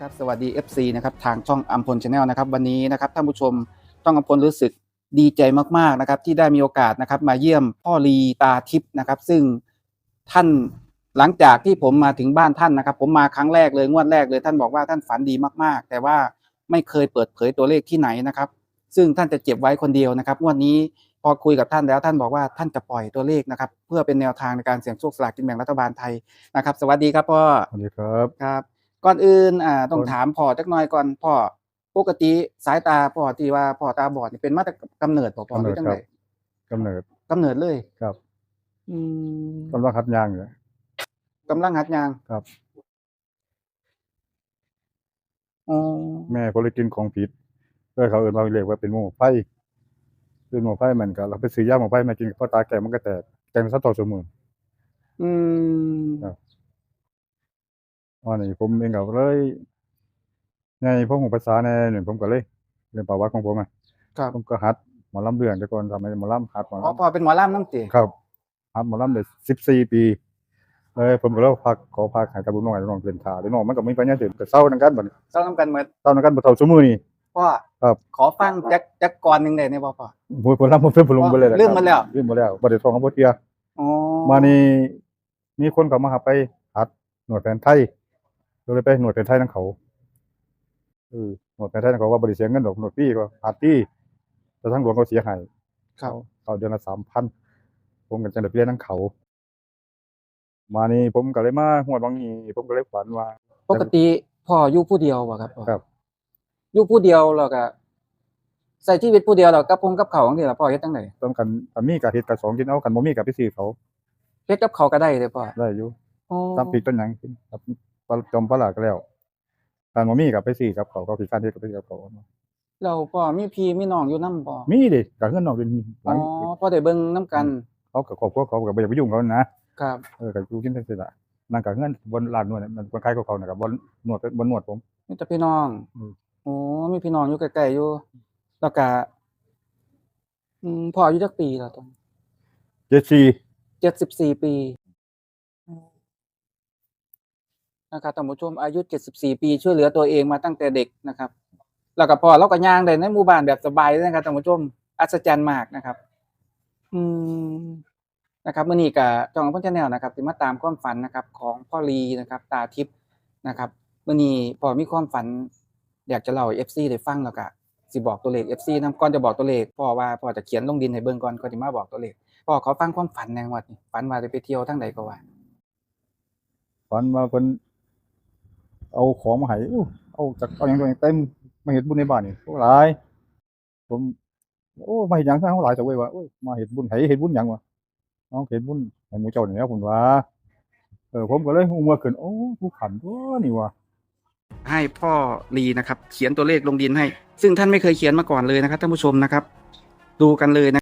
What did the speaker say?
ครับสวัสดี FC นะครับทางช่องอัมพลชาแนลนะครับวันนี้นะครับท่านผู้ชมช่องอัมพลรู้สึกดีใจมากๆนะครับที่ได้มีโอกาสนะครับมาเยี่ยมพ่อลีตาทิพย์นะครับ ซึ่งท่านหลังจากที่ผมมาถึงบ้านท่านนะครับ ผมมาครั้งแรกเลยงวดแรกเลย ท่านบอกว่าท่านฝันดีมากๆ แต่ว่าไม่เคยเปิดเผยตัวเลขที่ไหนนะครับ ซึ่งท่านจะเก็บไว้คนเดียวนะครับงวดนี้พอคุยกับท่านแล้วท่านบอกว่าท่านจะปล่อยตัวเลขนะครับ เพื่อเป็นแนวทางในการเสี่ยงโชคสลากกินแบ่งรัฐบาลไทยนะครับ สวัสดีครับพ่อสวัสดีครับครับ ก่อนอื่นอ่าต้องก่อนถามพ่อจักหน่อยก่อนพ่อปกติสายตาพ่อที่ว่าพ่อตาบอดนี่เป็นมาแต่กำเนิดบ่พ่อหรือจังไดกำเนิดกำเนิดเลย ครับอืมกำลังหัดยางอยู่ กำลังหัดยางครับ อ๋อแม่ก็เลยกินของผิดเพื่อเขาเอื่นมาเรียกว่าเป็นหมูไฟเป็นหมูไฟเหมือนกันเราไปซื้อยาหมูไฟมากินกับพ่อตาแก่มันก็แตกแกงสัตว์ต่อสมุนอืมครับ อันนี้ผมเองก็เลยในพวกหูภาษาในหนึ่งผมก็เลยเรียนประวัติของผมอะครับ ผมก็หัดหมอลำเรื่องแต่ก่อนทำให้หมอลำหัดหมออ๋อลำพ่อเป็นหมอลำน้ำติครับหัดหมอลำได้สิบสี่ปีเลยผมก็เลยพักขอพักหายกับบุญน้อยน้องเป็นขาเดี๋ยวน้องมันก็ไม่ปัญญาถึงแต่เศร้านังกันบัดนี้เศร้าน้ำกันหมดเศร้านังกันบ่เท่าสมือนี่ พ่อครับ ขอฟังจักจักก่อนหนึงได้ไหมพ่อพ่อ โอ้ยผมรับผมเพิ่นผมลงไปเลยแหะลืมหมดแล้วลืมหมดแล้วบ่ได้ท่องกับบ่เที่ยอ๋อมานี่มีคนเขามาหาไปหัดหนวดแผนไทยก็ เลยไปหนวดแผนไทยนำเขาเออหนวดแผนไทยนำเขาว่าบ่ได้เสียเงินดอกหนวดฟรีก็หัดฟรีแต่ทางหลวงเขาเสียให้ครับเขาเดือนละ3,000ผมก็จังได้ไปเรียนนำเขา มานี่ผมก็เลยมาฮวดบางนี้ผมก็เลยฝันว่า ปกติพ่ออยู่ผู้เดียวบ่ครับพ่อครับอยู่ผู้เดียวแล้วก็ใส่ชีวิตผู้เดียวแล้วกับพงกับเขาวจังซี่ล่ะพ่อเฮ็ดจังไดต้องกันกันมีกับเฮ็ดกับสองกินเอากันบ่มีกับไปซื้อเขาเฮ็ดกับเขาวก็ได้เด้อพ่อได้อยู่อ๋อตามปีต้นหยังกินครับปลา จอมปลาหลากก็แล้วการบ่มีกับไปซื้อกับเขาก็คือการเฮ็ดกับไปซื้อกับเขาเราพ่อมีพี่มีน้องอยู่นำบ่มีดิกับเงินนอกเป็นหอ๋ลัองพ่อได้เบิ่งนํกัน เขากับครอบครัวเขาก็บ่อยากไปยุ่งเขานะครับ เออก็อยู่กินจังซี่ล่ะนั่นก็เงินบนร้านนวดมันคนขายของเขาน่ะก็บนนวดบนนวดผม มีแต่พี่น้องอืม โอ้มีพี่น้องอยู่ใกล้ๆอยู่ แล้วก็อืมพ่ออายุจักปีแล้วตอน74 74ปี นะครับท่านผู้ชมอายุ 74 ปี ช่วยเหลือตัวเองมาตั้งแต่เด็กนะครับ แล้วก็พ่อเราก็ย่างได้ในหมู่บ้านแบบสบายเลยนะครับท่านผู้ชมอัศจรรย์มากนะครับ อืมนะครับเมื่อนี้กับจองพ้นชาแนลนะครับที่มาตามความฝันนะครับ ของพ่อลีนะครับ ตาทิพย์นะครับเมื่อนี้พอมีความฝัน อยากจะเล่าเอฟซีได้ฟังแล้วก็สิบอกตัวเลขเอฟซีนำก่อนจะบอกตัวเลขพ่อว่าพ่อจะเขียนลงดินให้เบิ่งก่อนก่อนจะมาบอกตัวเลขพ่อขอฟังความฝันในงวันนี้ฝันว่าจะไปเที่ยวทั้งใดก็ว่าฝันว่าเพิ่น เอาของมาให้เอาจากเอาหยังตัวหยังเต็มมาเฮ็ดบุญในบ้านนี่โอ้หลายผมโอ้มาเฮ็ดหยังซะเฮาหลายจังเว้ยว่ามาเฮ็ดบุญให้เฮ็ดบุญหยังวะน้องเฮ็ดบุญให้หมูเจ้านี่แหล้ผมว่าเออผมก็เลยฮู้เมื่อขึ้นโอ้ผู้ขันตัวนี่วะให้พ่อลีนะครับ เขียนตัวเลขลงดินให้ ซึ่งท่านไม่เคยเขียนมาก่อนเลยนะครับท่านผู้ชมนะครับ ดูกันเลยนะ